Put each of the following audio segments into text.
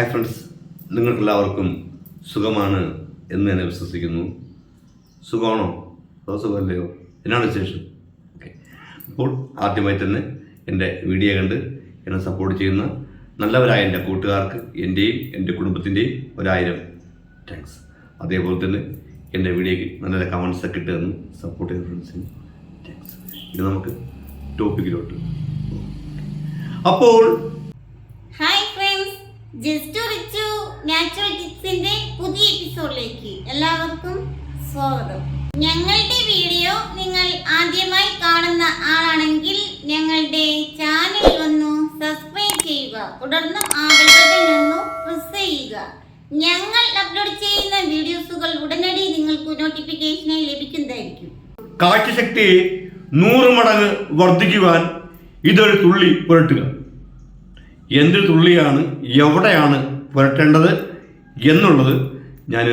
Hi friends നിങ്ങൾക്കെല്ലാവർക്കും സുഖമാണ് എന്ന് ഞാൻ വിശ്വസിക്കുന്നു. സുഖമാണോ? അതോ സുഖമല്ലയോ? എന്നാണ് വിശേഷം? ഓക്കെ അപ്പോൾ ആദ്യമായി തന്നെ എന്റെ വീഡിയോ കണ്ട് എന്നെ സപ്പോർട്ട് ചെയ്യുന്ന നല്ലവരായ എന്റെ കൂട്ടുകാർക്ക് എന്റെയും എന്റെ കുടുംബത്തിന്റെയും ഒരായിരം താങ്ക്സ് അതേപോലെ തന്നെ എന്റെ വീഡിയോയ്ക്ക് നല്ല നല്ല കമൻസ് ഒക്കെ ഇട്ട് തന്നു സപ്പോർട്ട് ചെയ്ത ഫ്രണ്ട്സിന് താങ്ക്സ് ഇത് നമുക്ക് ടോപ്പിക്കിലോട്ട് അപ്പോൾ ജസ്റ്റ് നാച്ചുറൽ ടിപ്സിന്റെ പുതിയ എപ്പിസോഡിലേക്ക് എല്ലാവർക്കും സ്വാഗതം. ഞങ്ങളുടെ വീഡിയോ നിങ്ങൾ ആദ്യമായി കാണുന്ന ആളാണെങ്കിൽ ഞങ്ങളുടെ ചാനൽ ഒന്ന് സബ്സ്ക്രൈബ് ചെയ്യുക. തുടർന്ന് ആ ഒന്ന് പ്രസ് ചെയ്യുക. ഞങ്ങൾ അപ്ലോഡ് ചെയ്യുന്ന വീഡിയോസുകൾ ഉടനടി നിങ്ങൾക്ക് നോട്ടിഫിക്കേഷനായി ലഭിക്കുന്നതായിരിക്കും. കാഴ്ചശക്തി നൂറ് മടങ്ങ് വർദ്ധിക്കുവാൻ ഇതൊരു തുള്ളി പുരട്ടുക. എന്ത് തുള്ളിയാണ് എവിടെയാണ് പുരട്ടേണ്ടത് എന്നുള്ളത് ഞാൻ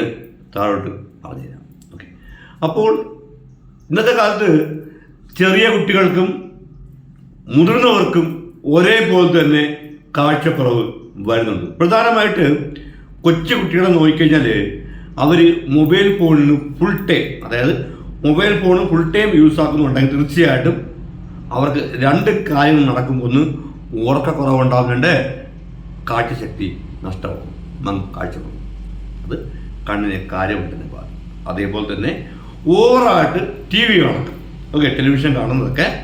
താഴോട്ട് പറഞ്ഞുതരാം. ഓക്കെ അപ്പോൾ ഇന്നത്തെ കാലത്ത് ചെറിയ കുട്ടികൾക്കും മുതിർന്നവർക്കും ഒരേപോലെ തന്നെ കാഴ്ചക്കുറവ് വരുന്നുണ്ട്. പ്രധാനമായിട്ട് കൊച്ചു കുട്ടികളെ നോക്കിക്കഴിഞ്ഞാൽ അവർ മൊബൈൽ ഫോണിന് ഫുൾ ടൈം അതായത് mobile phone full time use ആക്കുന്നുണ്ടെങ്കിൽ തീർച്ചയായിട്ടും അവർക്ക് രണ്ട് കാര്യങ്ങൾ നടക്കും. ഒന്ന് ഉറക്കക്കുറവുണ്ടാവും രണ്ട് കാഴ്ചശക്തി നഷ്ടമാകും. കാഴ്ച പോകും അത് കണ്ണിനെ കാര്യമുണ്ടെന്ന് ബാധിക്കും അതേപോലെ തന്നെ ഓവറായിട്ട് ടി വി കാണുന്നത് ഓക്കെ ടെലിവിഷൻ കാണുന്നതൊക്കെ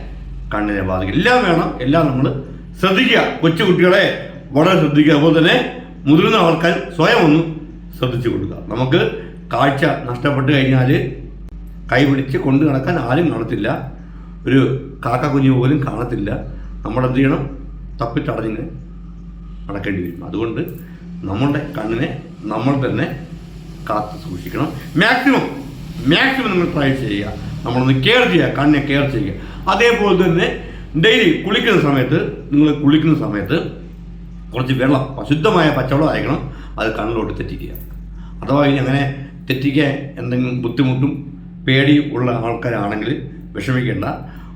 കണ്ണിനെ ബാധിക്കും. എല്ലാം വേണം. എല്ലാം നമ്മൾ ശ്രദ്ധിക്കുക. കൊച്ചു കുട്ടികളെ വളരെ ശ്രദ്ധിക്കുക. അതുപോലെ തന്നെ മുതിർന്ന ആൾക്കാർ സ്വയം ഒന്ന് ശ്രദ്ധിച്ചു കൊടുക്കുക. നമുക്ക് കാഴ്ച നഷ്ടപ്പെട്ട് കഴിഞ്ഞാൽ കൈപിടിച്ച് കൊണ്ടു നടക്കാൻ ആരും കാണത്തില്ല. ഒരു കാക്ക കുഞ്ഞു പോലും കാണത്തില്ല. നമ്മളെന്ത് ചെയ്യണം? തപ്പിത്തടഞ്ഞിങ്ങനെ നടക്കേണ്ടി വരും. അതുകൊണ്ട് നമ്മളുടെ കണ്ണിനെ നമ്മൾ തന്നെ കാത്തു സൂക്ഷിക്കണം. മാക്സിമം മാക്സിമം നിങ്ങൾ ട്രൈ ചെയ്യുക. നമ്മളൊന്ന് കെയർ ചെയ്യുക കണ്ണിനെ കെയർ ചെയ്യുക. അതേപോലെ തന്നെ ഡെയിലി കുളിക്കുന്ന സമയത്ത് നിങ്ങൾ കുളിക്കുന്ന സമയത്ത് കുറച്ച് വെള്ളം അശുദ്ധമായ പച്ചവെള്ളം ആയിരിക്കണം അത് കണ്ണിലോട്ട് തെറ്റിക്കുക. അഥവാ ഇനി അങ്ങനെ തെറ്റിക്കാൻ എന്തെങ്കിലും ബുദ്ധിമുട്ടും പേടിയും ഉള്ള ആൾക്കാരാണെങ്കിൽ വിഷമിക്കേണ്ട.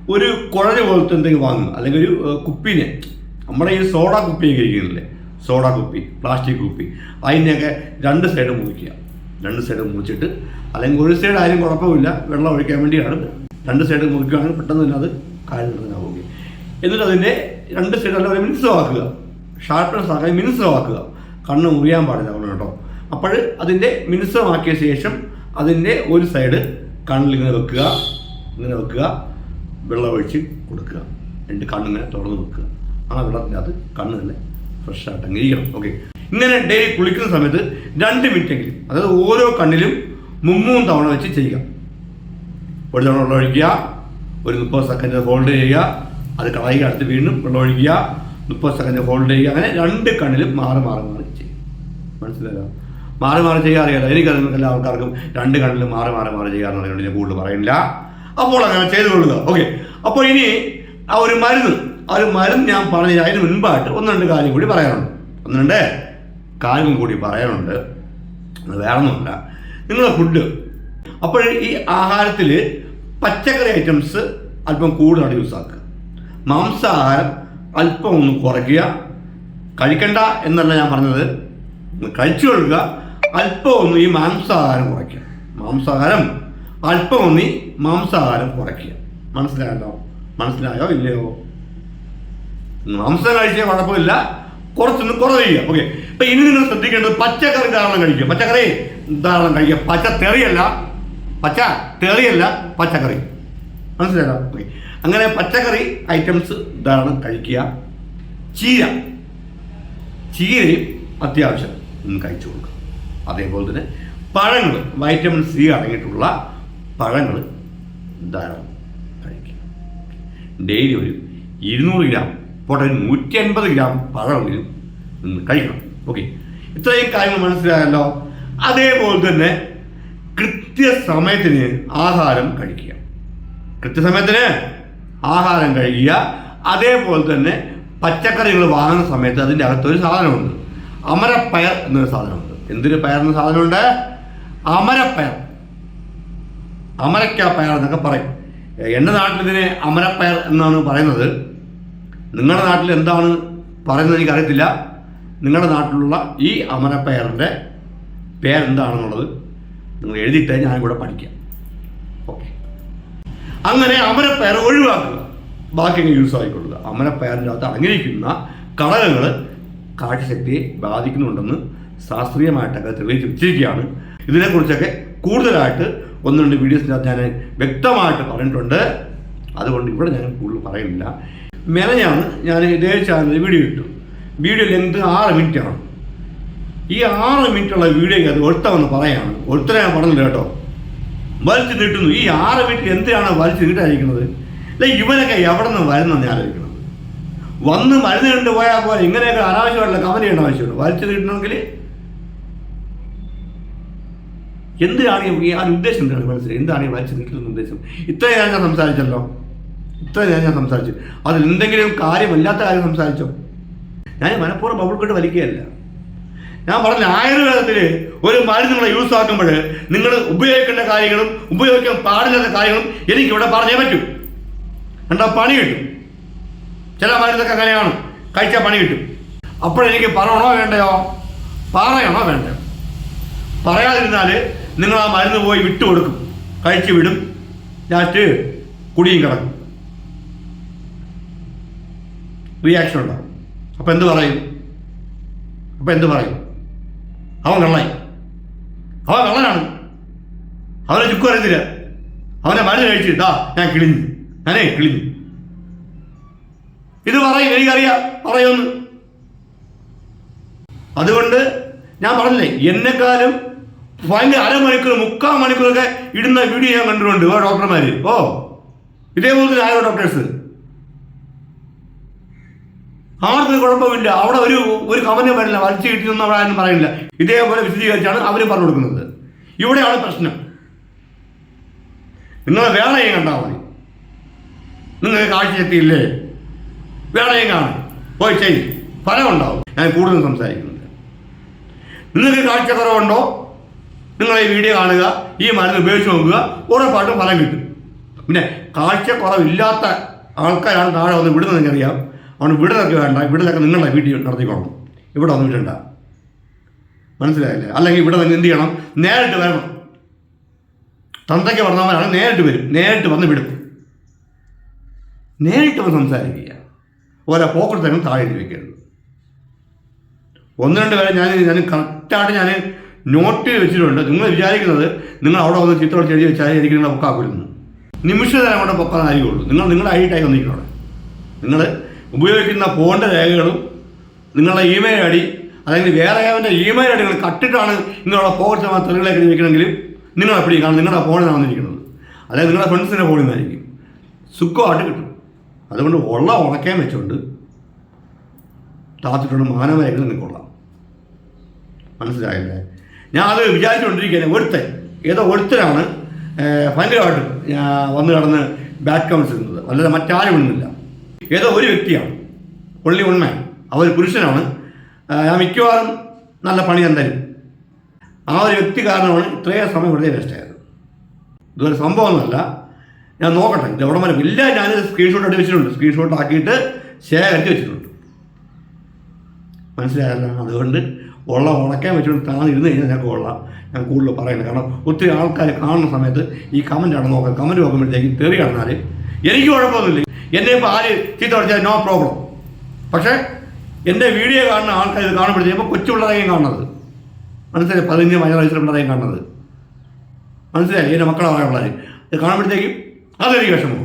ഒരു കുഴഞ്ഞ പോലത്തെ എന്തെങ്കിലും വാങ്ങുക. അല്ലെങ്കിൽ ഒരു കുപ്പീനെ നമ്മുടെ ഈ സോഡ കുപ്പിയൊക്കെ ഇരിക്കുന്നില്ലേ സോഡ കുപ്പി പ്ലാസ്റ്റിക് കുപ്പി. അതിനെയൊക്കെ രണ്ട് സൈഡ് മുറിക്കുക. രണ്ട് സൈഡ് മുറിച്ചിട്ട് അല്ലെങ്കിൽ ഒരു സൈഡ് ആരും കുഴപ്പമില്ല. വെള്ളം ഒഴിക്കാൻ വേണ്ടിയാണ്. രണ്ട് സൈഡ് മുറിക്കുകയാണെങ്കിൽ പെട്ടെന്ന് തന്നെ അത് പോകുക. എന്നിട്ട് അതിന്റെ രണ്ട് സൈഡ് അല്ല ഒരു മിനുസമാക്കുക ഷാർപ്പ്നെസ് ആക്കാൻ മിനുസമാക്കുക കണ്ണ് മുറിയാൻ പാടില്ല അവിടെ കേട്ടോ. അപ്പോൾ അതിന്റെ മിനുസമാക്കിയ ശേഷം അതിന്റെ ഒരു സൈഡ് കണ്ണിൽ ഇങ്ങനെ വെക്കുക. ഇങ്ങനെ വെക്കുക. വെള്ളം ഒഴിച്ച് കൊടുക്കുക. രണ്ട് കണ്ണിങ്ങനെ തുറന്ന് വെക്കുക. ആ വെള്ളത്തിനകത്ത് കണ്ണ് തന്നെ ഫ്രഷായിട്ട് അങ്ങ് ഓക്കെ ഇങ്ങനെ ഡെയിലി കുളിക്കുന്ന സമയത്ത് രണ്ട് മിനിറ്റെങ്കിലും അതായത് ഓരോ കണ്ണിലും മുമ്മൂന്ന് തവണ വെച്ച് ചെയ്യുക. ഒരു തവണ വെള്ളം ഒഴിക്കുക ഒരു മുപ്പത് സെക്കൻഡ് ഹോൾഡ് ചെയ്യുക അത് കളയുക അടുത്ത് വീണ്ടും വെള്ളം ഒഴിക്കുക മുപ്പത് സെക്കൻഡ് ഹോൾഡ് ചെയ്യുക അങ്ങനെ രണ്ട് കണ്ണിലും മാറി മാറി മാറി ചെയ്യും മനസ്സിലായോ? മാറി മാറി ചെയ്യുക അറിയാലോ. എനിക്കറിയാം എല്ലാ ആൾക്കാർക്കും രണ്ട് കണ്ണിലും മാറി മാറി മാറി ചെയ്യാന്ന് പറയുന്നത് ഞാൻ കൂടുതൽ പറയുന്നില്ല. അപ്പോൾ അങ്ങനെ ചെയ്തു കൊള്ളുക ഓക്കെ അപ്പോൾ ഇനി ആ ഒരു മരുന്ന് ആ ഒരു മരം ഞാൻ പറഞ്ഞ അതിന് മുൻപായിട്ട് ഒന്ന് രണ്ട് കാര്യം കൂടി പറയാനുണ്ട്. ഒന്ന് രണ്ട് കാര്യം കൂടി പറയാനുണ്ട്. വേറെ ഒന്നുമില്ല നിങ്ങളുടെ ഫുഡ് അപ്പോൾ ഈ ആഹാരത്തിൽ പച്ചക്കറി ഐറ്റംസ് അല്പം കൂടുതലാണ് യൂസ് ആക്കുക. മാംസാഹാരം അല്പം ഒന്ന് കുറയ്ക്കുക. കഴിക്കണ്ട എന്നല്ല ഞാൻ പറഞ്ഞത്. കഴിച്ചു കൊടുക്കുക. അല്പം ഒന്ന് ഈ മാംസാഹാരം കുറയ്ക്കുക. മാംസാഹാരം അല്പം ഒന്ന് മാംസാഹാരം കുറയ്ക്കുക. മനസ്സിലായല്ലോ? മനസ്സിലായോ? ഇല്ലയോ? മാംസം കഴിച്ചാൽ കുഴപ്പമില്ല കുറച്ചൊന്ന് കുറവ് ചെയ്യുക. ഓക്കെ ഇപ്പൊ ഇനി നിങ്ങൾ ശ്രദ്ധിക്കേണ്ടത് പച്ചക്കറി ധാരാളം കഴിക്കുക. പച്ചക്കറി ധാരാളം കഴിക്കുക. പച്ച തെറിയല്ല. പച്ച തെറിയല്ല പച്ചക്കറി. മനസ്സിലായോ? ഓക്കെ അങ്ങനെ പച്ചക്കറി ഐറ്റംസ് ധാരാളം കഴിക്കുക. ചീര. ചീരയും അത്യാവശ്യം കഴിച്ചു കൊടുക്കുക. അതേപോലെ തന്നെ പഴങ്ങൾ വൈറ്റമിൻ സി അടങ്ങിയിട്ടുള്ള പഴങ്ങൾ ധാരാളം കഴിക്കുക. ഡെയിലി ഒരു ഇരുന്നൂറ് ഗ്രാം പോട്ടെ നൂറ്റി അൻപത് ഗ്രാം പഴമെങ്കിലും കഴിക്കണം. ഓക്കെ ഇത്രയും കാര്യങ്ങൾ മനസ്സിലായല്ലോ? അതേപോലെ തന്നെ കൃത്യസമയത്തിന് ആഹാരം കഴിക്കുക. കൃത്യസമയത്തിന് ആഹാരം കഴിക്കുക. അതേപോലെ തന്നെ പച്ചക്കറികൾ വാങ്ങുന്ന സമയത്ത് അതിന്റെ അകത്തൊരു സാധനമുണ്ട്. അമരപ്പയർ എന്നൊരു സാധനമുണ്ട്. എന്തൊരു പയർ എന്ന സാധനമുണ്ട്? അമരപ്പയർ. അമരക്ക പയർ എന്നൊക്കെ പറയും. എന്റെ നാട്ടിൽ ഇതിനെ അമരപ്പയർ എന്നാണ് പറയുന്നത്. നിങ്ങളുടെ നാട്ടിൽ എന്താണ് പറയുന്നത് എനിക്കറിയത്തില്ല. നിങ്ങളുടെ നാട്ടിലുള്ള ഈ അമരപ്പയറിന്റെ പേരെന്താണെന്നുള്ളത് നിങ്ങൾ എഴുതിയിട്ട് ഞാൻ കൂടെ പഠിക്കാം. ഓക്കെ. അങ്ങനെ അമരപ്പയർ ഒഴിവാക്കുക. ബാക്കി അങ്ങ് യൂസ് ആയിക്കൊള്ളുക. അമരപ്പയറിന്റെ അകത്ത് അടങ്ങിയിരിക്കുന്ന ഘടകങ്ങൾ കാഴ്ചശക്തിയെ ബാധിക്കുന്നുണ്ടെന്ന് ശാസ്ത്രീയമായിട്ടൊക്കെ തെളിയിച്ച് വെച്ചിരിക്കുകയാണ് ഇതിനെക്കുറിച്ചൊക്കെ കൂടുതലായിട്ട് ഒന്ന് രണ്ട് വീഡിയോസിനകത്ത് ഞാൻ വ്യക്തമായിട്ട് പറഞ്ഞിട്ടുണ്ട്. അതുകൊണ്ട് ഇവിടെ ഞാൻ കൂടുതൽ പറയുന്നില്ല മെനഞ്ഞാണ് ഞാൻ ഇതേ ചാനൽ വീഡിയോ ഇട്ടു. വീഡിയോ ലെങ്ത് ആറ് മിനിറ്റാണ് ഈ ആറ് മിനിറ്റുള്ള വീഡിയോയ്ക്ക് അത് ഒഴുത്തമെന്ന് പറയാണ്. ഒരുത്തരെ ഞാൻ പറഞ്ഞില്ല കേട്ടോ. വലിച്ചു നീട്ടുന്നു. ഈ ആറ് മിനിറ്റ് എന്തിനാണ് വലിച്ചു നീട്ടായിരിക്കുന്നത് അല്ലെ ഇവനൊക്കെ എവിടെ നിന്ന് വരുന്നെന്ന് ആലോചിക്കണം. വന്ന് മരുന്ന് കണ്ട് പോയാൽ പോലെ ഇങ്ങനെയൊക്കെ അനാവശ്യമായിട്ടുള്ള കമന്റ് ചെയ്യേണ്ട ആവശ്യമുണ്ട്. വലിച്ചു നീട്ടണമെങ്കിൽ എന്തിനാണ് ആ ഉദ്ദേശം എന്താണ്? മനസ്സിലായി? എന്താണ് ഈ വലിച്ചു നീട്ടുന്ന ഉദ്ദേശം? ഇത്രയും ഞാൻ സംസാരിച്ചല്ലോ. ഇത്രയും നേരം ഞാൻ സംസാരിച്ചു. അതിൽ എന്തെങ്കിലും കാര്യമല്ലാത്ത കാര്യം സംസാരിച്ചോ? ഞാൻ മനഃപൂർവം ബബിൾ കട്ട് വലിക്കുകയല്ല. ഞാൻ പറഞ്ഞ ആയുർവേദത്തിൽ ഒരു മരുന്ന് നിങ്ങളെ യൂസ് ആക്കുമ്പോൾ നിങ്ങൾ ഉപയോഗിക്കേണ്ട കാര്യങ്ങളും ഉപയോഗിക്കാൻ പാടില്ലാത്ത കാര്യങ്ങളും എനിക്ക് ഇവിടെ പറഞ്ഞേ പറ്റൂ. എന്താ പണി കിട്ടും. ചില മരുന്നൊക്കെ അങ്ങനെയാണ്. കഴിച്ചാൽ പണി കിട്ടും. അപ്പോഴെനിക്ക് പറയണോ വേണ്ടയോ? പറയണോ വേണ്ടയോ? പറയാതിരുന്നാൽ നിങ്ങൾ ആ മരുന്ന് പോയി വിട്ടു കൊടുക്കും കഴിച്ചു വിടും. ലാസ്റ്റ് കുടിയും കിടക്കും. റിയാക്ഷൻ ഉണ്ടാവും. അപ്പം എന്ത് പറയും? അപ്പം എന്ത് പറയും? അവൻ കള്ളായി അവൻ കള്ളനാണ്. അവനെ ചുക്കും അറിയത്തില്ല അവനെ മരുന്ന് കഴിച്ച് ഇതാ ഞാൻ കിളിഞ്ഞു. ഞാനേ കിളിഞ്ഞു. ഇത് പറയും എനിക്കറിയാം. പറയുമെന്ന് അതുകൊണ്ട് ഞാൻ പറഞ്ഞില്ലേ എന്നെക്കാളും ഭയങ്കര അരമണിക്കൂർ മുക്കാൽ മണിക്കൂറൊക്കെ ഇടുന്ന വീഡിയോ ഞാൻ കണ്ടിട്ടുണ്ട്. ഓ ഡോക്ടർമാർ ഓ ഇതേപോലത്തെ ആയോ ഡോക്ടേഴ്സ് ആർക്കും കുഴപ്പമില്ല. അവിടെ ഒരു ഒരു കമന്റും വരില്ല. വലിച്ചു കിട്ടിയൊന്നും അവിടെ ആരും പറയില്ല ഇതേപോലെ വിശദീകരിച്ചാണ് അവരും പറഞ്ഞു കൊടുക്കുന്നത്. ഇവിടെയാണ് പ്രശ്നം. നിങ്ങളെ വേളയും കണ്ടാൽ മതി. നിങ്ങൾക്ക് കാഴ്ചയെത്തിയില്ലേ വേളയും കാണും. പോയി ചെയ്. ഫലം ഉണ്ടാവും ഞാൻ കൂടുതൽ സംസാരിക്കുന്നുണ്ട്. നിങ്ങൾക്ക് കാഴ്ചക്കുറവുണ്ടോ? നിങ്ങൾ ഈ വീഡിയോ കാണുക ഈ മരുന്ന് ഉപയോഗിച്ച് നോക്കുക ഉറപ്പായിട്ടും ഫലം കിട്ടും. പിന്നെ കാഴ്ചക്കുറവില്ലാത്ത ആൾക്കാരാണ് താഴെ വന്ന് വിടുന്നത് എനിക്കറിയാം അതുകൊണ്ട് വീടിലൊക്കെ വേണ്ട വീടിലൊക്കെ നിങ്ങളുടെ വീട്ടിൽ നടത്തിക്കോളണം ഇവിടെ ഒന്നും വിടണ്ട. മനസ്സിലായില്ലേ? അല്ലെങ്കിൽ ഇവിടെ നിന്ന് എന്ത് ചെയ്യണം? നേരിട്ട് വരണം. തന്തയ്ക്ക് പറഞ്ഞവരാണ് നേരിട്ട് വരും. നേരിട്ട് വന്ന് വിടും. നേരിട്ട് വന്ന് സംസാരിക്കുക. ഓരോ പോക്കറ്റങ്ങ് താഴെ വെക്കരുത്. ഒന്ന് രണ്ട് പേരെ ഞാൻ ഞാൻ കറക്റ്റായിട്ട് ഞാൻ നോട്ട് ചെയ്ത് വെച്ചിട്ടുണ്ട്. നിങ്ങൾ വിചാരിക്കുന്നത് നിങ്ങൾ അവിടെ വന്ന് ചിത്രം ചെടി വെച്ചാൽ എനിക്ക് നിങ്ങളെ പൊക്കാക്കുരുന്നു നിമിഷ നേരം കൊണ്ട് പൊക്കാനായിരിക്കുള്ളൂ. നിങ്ങൾ നിങ്ങളുടെ ഐഡിയായി വന്നിരിക്കണം അവിടെ നിങ്ങൾ ഉപയോഗിക്കുന്ന ഫോണിന്റെ രേഖകളും നിങ്ങളുടെ ഇമെയിൽ ഐ ഡി അല്ലെങ്കിൽ വേറെ അവന്റെ ഇമെയിൽ ഐ ഡികൾ കട്ടിട്ടാണ് നിങ്ങളുടെ പോക്കറ്റ് തെളിവിലേക്ക് നിൽക്കണമെങ്കിലും നിങ്ങൾ എപ്പോഴും കാണും നിങ്ങളുടെ ഫോണിലാണ് വന്നിരിക്കുന്നത് അതായത് നിങ്ങളുടെ ഫ്രണ്ട്സിന്റെ ഫോണിൽ നിന്നായിരിക്കും. സുഖമായിട്ട് കിട്ടും. അതുകൊണ്ട് ഉള്ള ഉണക്കാൻ വെച്ചുകൊണ്ട് താത്തിട്ടുണ്ട് മാനവരായിട്ട് നിങ്ങൾക്ക് കൊള്ളാം. മനസ്സിലായില്ലേ? ഞാൻ അത് വിചാരിച്ചുകൊണ്ടിരിക്കുകയാണ്. ഒരുത്തൻ ഏതോ ഒരുത്തനാണ് ഭയങ്കരമായിട്ട് വന്ന് കടന്ന് ബാറ്റ് കമൻസ് ചെയ്യുന്നത് അല്ലാതെ മറ്റാരും ഇടുന്നില്ല. ഏതോ ഒരു വ്യക്തിയാണ്. ഒള്ളി ഉണ്മ അവർ പുരുഷനാണ്. ഞാൻ മിക്കവാറും നല്ല പണി തരും ആ ഒരു വ്യക്തി കാരണമാണ് ഇത്രയും സമയം വെറുതെ വേസ്റ്റായത് ഇതൊരു സംഭവമൊന്നുമല്ല. ഞാൻ നോക്കട്ടെ. ഇത് എവിടെ വരെ? ഇല്ല ഞാൻ സ്ക്രീൻഷോട്ട് എടുത്ത് വെച്ചിട്ടുണ്ട്. സ്ക്രീൻഷോട്ട് ആക്കിയിട്ട് ശേഖരിച്ച് വെച്ചിട്ടുണ്ട്. മനസ്സിലായല്ലോ? അതുകൊണ്ട് ഉള്ള ഉണക്കാൻ വെച്ചുകൊണ്ട് താന്ന് ഇരുന്ന് കഴിഞ്ഞാൽ ഞങ്ങൾക്ക് കൊള്ളാം. ഞാൻ കൂടുതൽ പറയുന്നത് കാരണം ഒത്തിരി ആൾക്കാർ കാണുന്ന സമയത്ത് ഈ കമന്റ് ആണ് നോക്കുക കമന്റ് നോക്കുമ്പോഴത്തേക്കും തെറി കാണാൽ എനിക്ക് കുഴപ്പമൊന്നുമില്ല. എന്നെ ഇപ്പോൾ ആര് ചീത്ത പഠിച്ചാൽ നോ പ്രോബ്ലം പക്ഷേ എന്റെ വീഡിയോ കാണുന്ന ആൾക്കാർ ഇത് കാണുമ്പോഴത്തേക്കും കൊച്ചു പിള്ളേരെയും കാണുന്നത്. മനസ്സിലായി? പതിനഞ്ച് പതിനാറ് വയസ്സിലെ കാണുന്നത്. മനസ്സിലായി? എന്റെ മക്കളെ പറയാനുള്ളത് ഇത് കാണുമ്പോഴത്തേക്കും അതൊരു വിഷമം.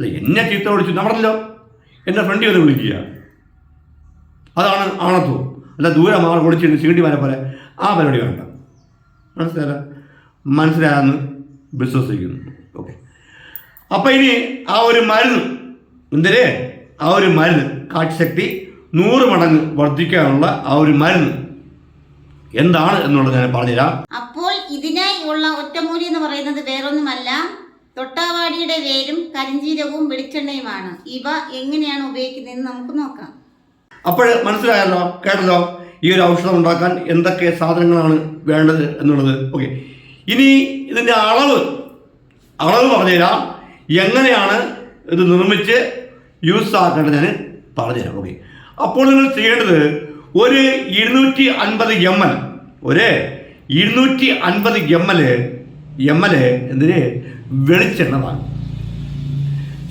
അല്ല എന്നെ ചീത്ത വിളിച്ചു നമ്മളല്ലോ എന്റെ ഫ്രണ്ടി ഒന്ന് വിളിക്കുക. അതാണ് ആണത്വം. അല്ല ദൂരെ മാറി ഒളിച്ചിട്ട് ചീണ്ടി വരെ പോലെ ആ പരിപാടി വേണ്ട. മനസ്സിലായ? മനസ്സിലായെന്ന് വിശ്വസിക്കുന്നു. അപ്പം ഇനി ആ ഒരു മരുന്ന് എന്തരേ ആ ഒരു മരുന്ന് കാഴ്ചശക്തി നൂറ് മടങ്ങ് വർദ്ധിക്കാനുള്ള ആ ഒരു മരുന്ന് എന്താണ് എന്നുള്ളത് ഞാൻ പറഞ്ഞുതരാം. അപ്പോൾ ഇതിനായി ഉള്ള ഒറ്റമൂലി എന്ന് പറയുന്നത് വേറൊന്നുമല്ല. തൊട്ടാവാടിയുടെ വേരും കരിഞ്ചീരകവും വെളിച്ചെണ്ണയുമാണ്. ഇവ എങ്ങനെയാണ് ഉപയോഗിക്കുന്നതെന്ന് നമുക്ക് നോക്കാം. അപ്പോൾ മനസ്സിലായല്ലോ കേട്ടല്ലോ ഈ ഒരു ഔഷധം ഉണ്ടാക്കാൻ എന്തൊക്കെ സാധനങ്ങളാണ് വേണ്ടത് എന്നുള്ളത്. ഓക്കെ. ഇനി ഇതിന്റെ അളവ് അളവ് പറഞ്ഞുതരാം. എങ്ങനെയാണ് ഇത് നിർമ്മിച്ച് യൂസ് ആക്കേണ്ടത് ഞാൻ പറഞ്ഞുതരാം. ഓക്കെ അപ്പോൾ നിങ്ങൾ ചെയ്യേണ്ടത് ഒരു ഇരുന്നൂറ്റി അൻപത് എം എൽ ഒരു ഇരുന്നൂറ്റി അൻപത് എം എൽ എം എൽ എന്തിന്? വെളിച്ചെണ്ണ വാങ്ങുക.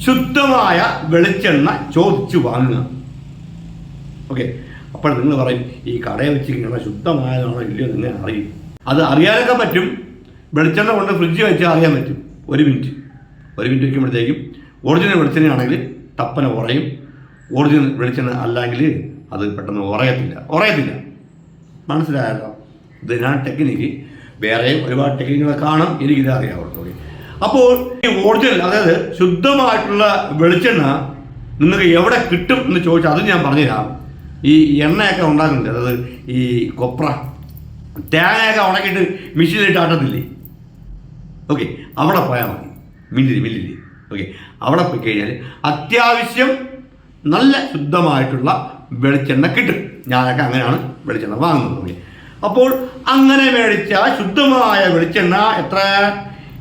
ശുദ്ധമായ വെളിച്ചെണ്ണ ചോദിച്ചു വാങ്ങുക. ഓക്കെ അപ്പോൾ നിങ്ങൾ പറയും ഈ കടയെ വെച്ച് വെച്ചിരിക്കുന്ന ശുദ്ധമായതാണോ ഇല്ലയോ നിങ്ങൾ അറിയും. അത് അറിയാനൊക്കെ പറ്റും. വെളിച്ചെണ്ണ കൊണ്ട് ഫ്രിഡ്ജ് വെച്ചാൽ അറിയാൻ പറ്റും. ഒരു മിനിറ്റ് ഒരു മിനിറ്റ് വയ്ക്കുമ്പോഴത്തേക്കും ഒറിജിനൽ വെളിച്ചെണ്ണയാണെങ്കിൽ തപ്പന ഉറയും ഒറിജിനൽ വെളിച്ചെണ്ണ അല്ലെങ്കിൽ അത് പെട്ടെന്ന് ഉറയത്തില്ല. ഉറയത്തില്ല. മനസ്സിലായല്ലോ? ഇതിനാണ് ടെക്നിക്ക്? വേറെയും ഒരുപാട് ടെക്നിക്കുകൾ കാണും. എനിക്കിത് അറിയാവുള്ളൂ. അപ്പോൾ ഈ ഒറിജിനൽ അതായത് ശുദ്ധമായിട്ടുള്ള വെളിച്ചെണ്ണ നിങ്ങൾക്ക് എവിടെ കിട്ടും എന്ന് ചോദിച്ചാൽ അത് ഞാൻ പറഞ്ഞുതരാം. ഈ എണ്ണയൊക്കെ ഉണ്ടാക്കുന്നുണ്ട്. അതായത് ഈ കൊപ്ര. തേങ്ങയൊക്കെ ഉണക്കിയിട്ട് മെഷീനിലിട്ട് ആട്ടത്തില്ലേ? ഓക്കെ. അവിടെ പോയാൽ മതി. മില്ലിൽ മില്ലിരി. ഓക്കെ അവിടെ പോയി കഴിഞ്ഞാൽ അത്യാവശ്യം നല്ല ശുദ്ധമായിട്ടുള്ള വെളിച്ചെണ്ണ കിട്ടും. ഞാനൊക്കെ അങ്ങനെയാണ് വെളിച്ചെണ്ണ വാങ്ങുന്നത്. ഓക്കെ അപ്പോൾ അങ്ങനെ മേടിച്ച ശുദ്ധമായ വെളിച്ചെണ്ണ എത്ര?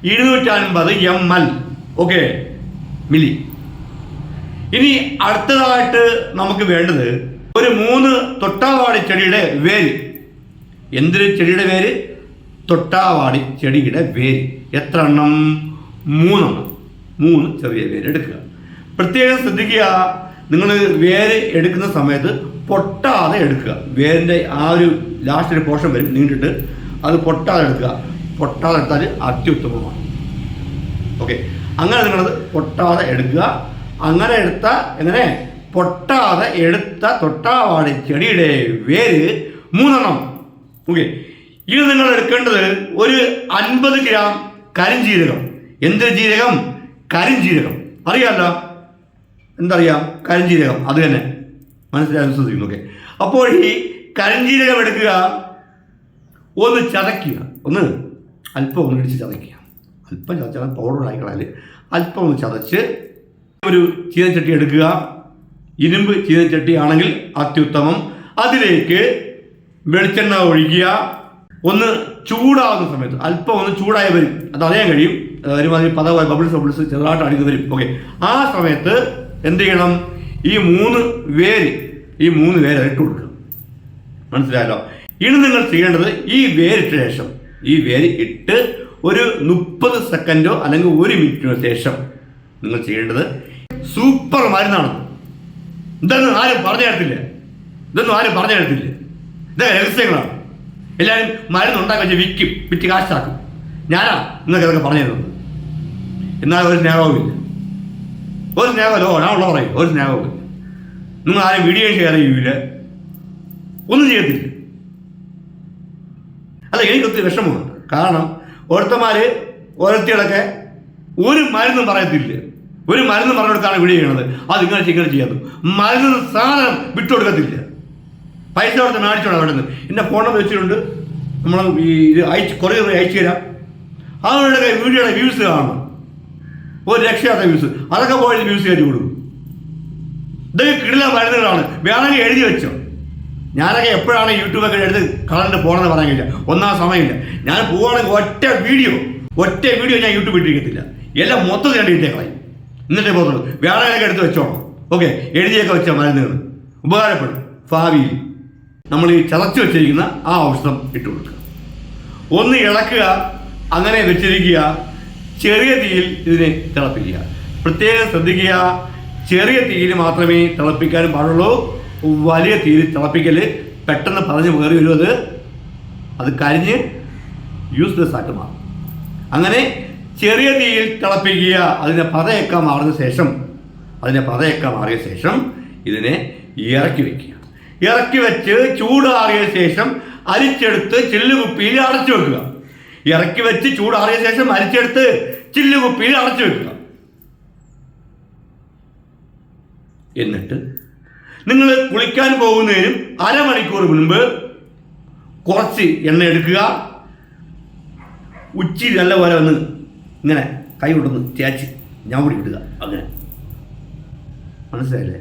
ഇരുന്നൂറ്റൻപത് എം എൽ. Okay milli. ഇനി അടുത്തതായിട്ട് നമുക്ക് വേണ്ടത് ഒരു മൂന്ന് തൊട്ടാവാടി ചെടിയുടെ വേര്. എന്തൊരു ചെടിയുടെ വേര്? തൊട്ടാവാടി ചെടിയുടെ വേര്. എത്ര എണ്ണം? മൂന്നെണ്ണം. മൂന്ന് ചെറിയ വേര് എടുക്കുക. പ്രത്യേകം ശ്രദ്ധിക്കുക നിങ്ങൾ വേര് എടുക്കുന്ന സമയത്ത് പൊട്ടാതെ എടുക്കുക. വേരിന്റെ ആ ഒരു ലാസ്റ്റ് ഒരു പോർഷൻ വരും നീണ്ടിട്ട് അത് പൊട്ടാതെ എടുക്കുക. പൊട്ടാതെ എടുത്താൽ അത്യുത്തമമാണ്. ഓക്കെ അങ്ങനെ നിങ്ങളത് പൊട്ടാതെ എടുക്കുക. അങ്ങനെ എടുത്ത എങ്ങനെ? പൊട്ടാതെ എടുത്ത തൊട്ടാവാടി ചെടിയുടെ വേര് മൂന്നെണ്ണം. ഓക്കെ ഇത് നിങ്ങൾ എടുക്കേണ്ടത് ഒരു അൻപത് ഗ്രാം കരിഞ്ജീരകം എന്ത് ജീരകം? കരിഞ്ജീരകം അറിയാമല്ലോ എന്തറിയാം? കരിഞ്ജീരകം അത് തന്നെ. മനസ്സിലായി? ശ്രദ്ധിക്കുന്നു ഓക്കെ. അപ്പോൾ ഈ കരിഞ്ജീരകം എടുക്കുക. ഒന്ന് ചതയ്ക്കുക. ഒന്ന് അല്പം ഒന്ന് ഇടിച്ച് ചതയ്ക്കുക. അല്പം ചതച്ചാൽ പൗഡർ ആയിക്കളാൽ അല്പം ഒന്ന് ചതച്ച് ഒരു ചീനച്ചട്ടി എടുക്കുക. ഇരുമ്പ് ചീനച്ചട്ടി ആണെങ്കിൽ അത്യുത്തമം. അതിലേക്ക് വെളിച്ചെണ്ണ ഒഴിക്കുക. ഒന്ന് ചൂടാകുന്ന സമയത്ത് അല്പം ഒന്ന് ചൂടായി വരും. അത് അറിയാൻ കഴിയും. ഒരുമാതിരി പദമായി ബബിൾസ് ബബിൾസ് ചെറുതായിട്ട് അടിഞ്ഞു വരും. ഓക്കെ ആ സമയത്ത് എന്ത് ചെയ്യണം? ഈ മൂന്ന് വേര് ഈ മൂന്ന് വേര് ഇട്ട് കൊടുക്കുക മനസ്സിലായല്ലോ? ഇനി നിങ്ങൾ ചെയ്യേണ്ടത് ഈ വേരിട്ട ശേഷം ഈ വേര് ഇട്ട് ഒരു മുപ്പത് സെക്കൻഡോ അല്ലെങ്കിൽ ഒരു മിനിറ്റിനോ ശേഷം നിങ്ങൾ ചെയ്യേണ്ടത് സൂപ്പർ മരുന്നാണ്. ഇതൊന്നും ആരും പറഞ്ഞു തരത്തില്ല ഇതൊന്നും ആരും പറഞ്ഞു തരത്തില്ല ഇതൊക്കെ രഹസ്യങ്ങളാണ്. എല്ലാവരും മരുന്നുണ്ടാക്കി വെച്ച് വിൽക്കും വിറ്റ് കാശാക്കും ഞാനാ നിങ്ങൾക്ക് ഇതൊക്കെ പറഞ്ഞു തരുന്നത്. എന്നാൽ ഒരു സ്നേഹവുമില്ല ഒരു സ്നേഹമല്ലോ ഞാൻ ഉള്ള പറയും. ഒരു സ്നേഹവുമില്ല നിങ്ങൾ ആരും വീഡിയോ ഷെയർ ചെയ്യൂല. ഒന്നും ചെയ്യത്തില്ല. അല്ല എനിക്ക് ഒത്തിരി വിഷമമുണ്ട്. കാരണം ഓരോരുത്തന്മാര് ഓരോരുത്തികളൊക്കെ ഒരു മരുന്നും പറയത്തില്ല. ഒരു മരുന്ന് പറഞ്ഞു കൊടുത്താണ് വീഡിയോ ചെയ്യണത് അത് ഇങ്ങനെ ഇങ്ങനെ ചെയ്യാത്തത് മരുന്ന് സാധനം വിട്ടുകൊടുക്കത്തില്ല. പൈസ കൊടുത്ത് മേടിച്ചോളാം അവിടെ നിന്ന് എന്റെ ഫോൺ നമ്പർ വെച്ചിട്ടുണ്ട്. നമ്മൾ ഈ ഇത് അയച്ച് കുറേ അയച്ചു തരാം. അവരുടെ വീഡിയോയുടെ വ്യൂസ് കാണണം ഒരു രക്ഷയാത്ത വ്യൂസ് അതൊക്കെ പോയി വ്യൂസ് കയറ്റി കൊടുക്കും ഇതൊക്കെ കിടില മരുന്നുകളാണ് വേണമെങ്കിൽ എഴുതി വെച്ചോ. ഞാനൊക്കെ എപ്പോഴാണ് യൂട്യൂബൊക്കെ എടുത്ത് കളണ്ട് പോകണമെന്ന് പറയാൻ കഴിയില്ല ഒന്നാം സമയമില്ല. ഞാൻ പോവുകയാണെങ്കിൽ ഒറ്റ വീഡിയോ. ഒറ്റ വീഡിയോ ഞാൻ യൂട്യൂബ് ഇട്ടിരിക്കത്തില്ല. എല്ലാം മൊത്തം രണ്ട് ഇട്ടേക്കളായി എന്നിട്ടേ പോകുന്നുള്ളൂ വേണമെങ്കിലൊക്കെ എടുത്ത് വെച്ചോണം ഓക്കെ എഴുതിയൊക്കെ വെച്ച മരുന്നുകൾ ഉപകാരപ്പെടും. ഭാവിയിൽ നമ്മൾ ഈ ചതച്ച് വെച്ചിരിക്കുന്ന ആ ഔഷധം ഇട്ട് കൊടുക്കുക ഒന്ന് ഇളക്കുക അങ്ങനെ വെച്ചിരിക്കുക ചെറിയ തീയിൽ ഇതിനെ തിളപ്പിക്കുക. പ്രത്യേകം ശ്രദ്ധിക്കുക. ചെറിയ തീയിൽ മാത്രമേ തിളപ്പിക്കാൻ പാടുള്ളൂ. വലിയ തീയിൽ തിളപ്പിക്കൽ പെട്ടെന്ന് പറഞ്ഞു കയറി വരും അത്. അത് കരിഞ്ഞ് യൂസ്ലെസ് ആയിട്ട് മാറും. അങ്ങനെ ചെറിയ തീയിൽ തിളപ്പിക്കുക. അതിനെ പതയൊക്കെ മാറിയ ശേഷം അതിനെ പതയൊക്കെ മാറിയ ശേഷം ഇതിനെ ഇറക്കി വെക്കുക. ഇറക്കി വെച്ച് ചൂടാറിയ ശേഷം അരിച്ചെടുത്ത് ചില്ലുകുപ്പിയിൽ അടച്ചു വെക്കുക. ഇറക്കി വെച്ച് ചൂടാറിയ ശേഷം അരിച്ചെടുത്ത് ചില്ലുകുപ്പിയിൽ അടച്ചു വെക്കുക. എന്നിട്ട് നിങ്ങൾ കുളിക്കാൻ പോകുന്നതിനും അരമണിക്കൂർ മുൻപ് കുറച്ച് എണ്ണ എടുക്കുക. ഉച്ചി നല്ല പോലെ വന്ന് ഇങ്ങനെ കൈ കൊണ്ടൊന്ന് തേച്ച് കൂടി വിടുക അങ്ങനെ. മനസ്സിലായില്ലേ?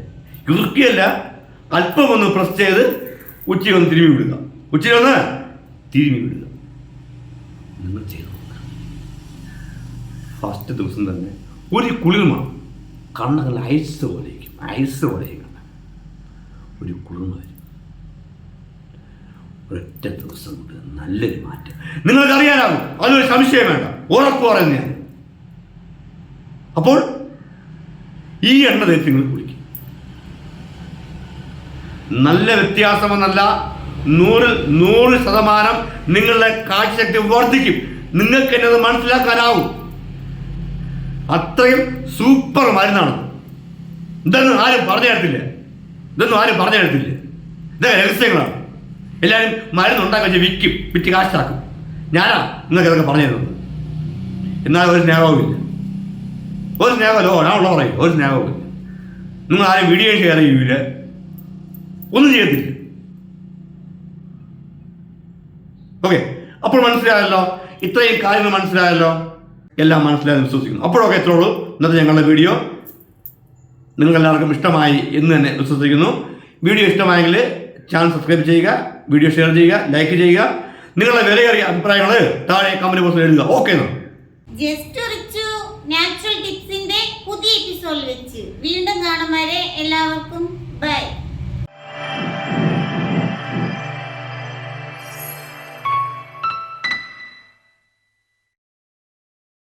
ഇറുക്കിയല്ല അല്പം ഒന്ന് പ്രസ് ചെയ്ത് ഉച്ചി ഒന്ന് വിടുക. ഉച്ചി ഒന്ന് വിടുക. നിങ്ങൾ ചെയ്തു നോക്കുക. ഫസ്റ്റ് ദിവസം തന്നെ ഒരു കുളിർമ കണ്ണുകൾ ഐസ് പോലെയിരിക്കും ഐസ് പോലെയും കണ്ണ ഒരു കുളിർമ വരും ഒരൊറ്റ ദിവസം കൊണ്ട് നല്ലൊരു മാറ്റം. നിങ്ങൾക്ക് അറിയാനാവും അതൊരു സംശയം വേണ്ട. ഉറപ്പ് പറയുന്ന അപ്പോൾ ഈ എണ്ണ തേച്ച് കുളിക്കും. നല്ല വ്യത്യാസമെന്നല്ല നൂറിൽ നൂറ് ശതമാനം നിങ്ങളുടെ കാഴ്ചശക്തി വർദ്ധിക്കും. നിങ്ങൾക്ക് എന്നത് മനസ്സിലാക്കാനാവും. അത്രയും സൂപ്പർ മരുന്നാണ്. ഇതൊന്നും ആരും പറഞ്ഞു തരത്തില്ല. ഇതൊന്നും ആരും പറഞ്ഞു തരത്തില്ല. ഇതൊക്കെ രഹസ്യങ്ങളാണ്. എല്ലാവരും മരുന്ന് ഉണ്ടാക്കി വെച്ച് വിൽക്കും വിറ്റ് കാശാക്കും. ഞാനാ നിങ്ങൾക്ക് ഇതൊക്കെ പറഞ്ഞു തരുന്നത്. എന്നാൽ ഒരു സ്നേഹവുമില്ല ഒരു സ്നേഹമല്ലോ. ഞാൻ ഉള്ള പറയും. ഒരു സ്നേഹവുമില്ല നിങ്ങൾ ആരും വീഡിയോ ഷെയർ ചെയ്യൂല. ഒന്നും ചെയ്യത്തില്ല. ഓക്കെ അപ്പോൾ മനസ്സിലായല്ലോ? ഇത്രയും കാര്യങ്ങൾ മനസ്സിലായല്ലോ? എല്ലാം മനസ്സിലായെന്ന് വിശ്വസിക്കുന്നു. അപ്പോഴൊക്കെ ഉള്ളൂ. ഇന്നത്തെ ഞങ്ങളുടെ വീഡിയോ. നിങ്ങൾക്ക് എല്ലാവർക്കും ഇഷ്ടമായി എന്ന് തന്നെ വിശ്വസിക്കുന്നു. വീഡിയോ ഇഷ്ടമായെങ്കിൽ ചാനൽ സബ്സ്ക്രൈബ് ചെയ്യുക വീഡിയോ ഷെയർ ചെയ്യുക ലൈക്ക് ചെയ്യുക. നിങ്ങളുടെ വിലയേറിയ അഭിപ്രായങ്ങൾ താഴെ കമന്റ് ബോക്സിൽ എഴുതുക. ഓക്കെ നാച്ചുറൽ ടിപ്സിന്റെ പുതിയ എപ്പിസോഡിൽ വെച്ച്. വീണ്ടും കാണും എല്ലാവർക്കും. ബൈ